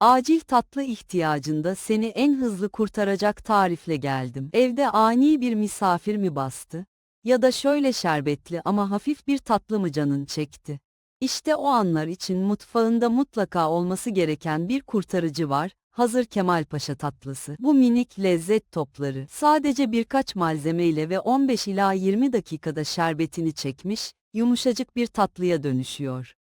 Acil tatlı ihtiyacında seni en hızlı kurtaracak tarifle geldim. Evde ani bir misafir mi bastı? Ya da şöyle şerbetli ama hafif bir tatlı mı canın çekti? İşte o anlar için mutfağında mutlaka olması gereken bir kurtarıcı var, hazır Kemalpaşa tatlısı. Bu minik lezzet topları sadece birkaç malzemeyle ve 15 ila 20 dakikada şerbetini çekmiş, yumuşacık bir tatlıya dönüşüyor.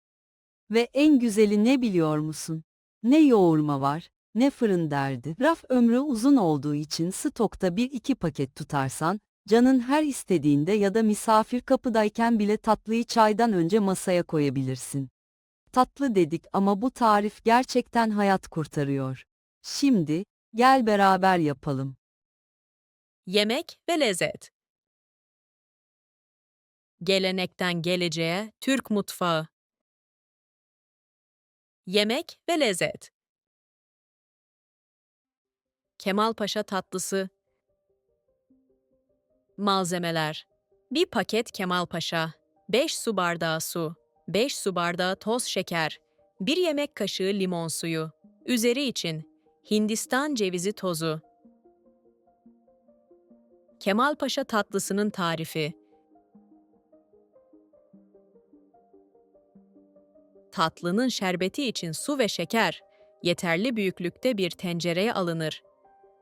Ve en güzeli ne biliyor musun? Ne yoğurma var, ne fırın derdi. Raf ömrü uzun olduğu için stokta bir iki paket tutarsan, canın her istediğinde ya da misafir kapıdayken bile tatlıyı çaydan önce masaya koyabilirsin. Tatlı dedik ama bu tarif gerçekten hayat kurtarıyor. Şimdi, gel beraber yapalım. Yemek ve lezzet. Gelenekten geleceğe Türk mutfağı. Yemek ve lezzet. Kemalpaşa tatlısı. Malzemeler. 1 paket Kemalpaşa, 5 su bardağı su, 5 su bardağı toz şeker, 1 yemek kaşığı limon suyu. Üzeri için Hindistan cevizi tozu. Kemalpaşa tatlısının tarifi. Tatlının şerbeti için su ve şeker yeterli büyüklükte bir tencereye alınır.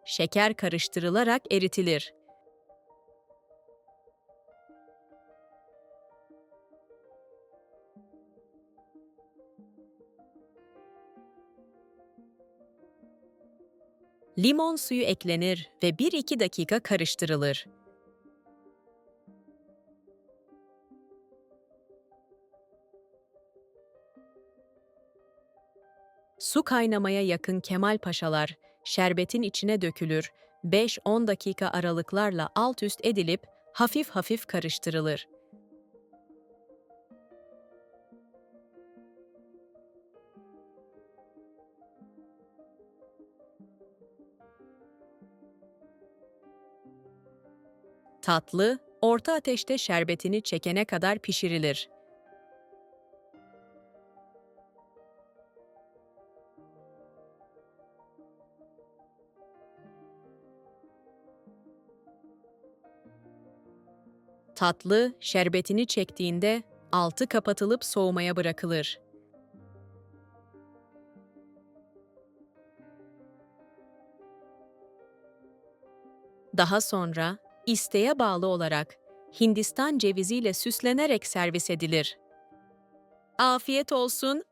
Şeker karıştırılarak eritilir. Limon suyu eklenir ve 1-2 dakika karıştırılır. Su kaynamaya yakın Kemal Paşalar şerbetin içine dökülür, 5-10 dakika aralıklarla alt üst edilip hafif hafif karıştırılır. Tatlı, orta ateşte şerbetini çekene kadar pişirilir. Tatlı, şerbetini çektiğinde altı kapatılıp soğumaya bırakılır. Daha sonra isteğe bağlı olarak Hindistan ceviziyle süslenerek servis edilir. Afiyet olsun.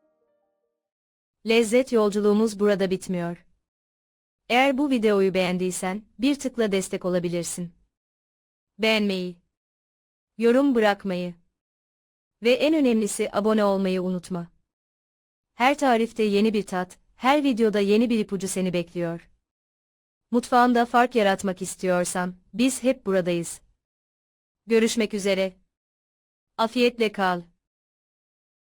Lezzet yolculuğumuz burada bitmiyor. Eğer bu videoyu beğendiysen bir tıkla destek olabilirsin. Beğenmeyi, yorum bırakmayı ve en önemlisi abone olmayı unutma. Her tarifte yeni bir tat, her videoda yeni bir ipucu seni bekliyor. Mutfağında fark yaratmak istiyorsan biz hep buradayız. Görüşmek üzere. Afiyetle kal.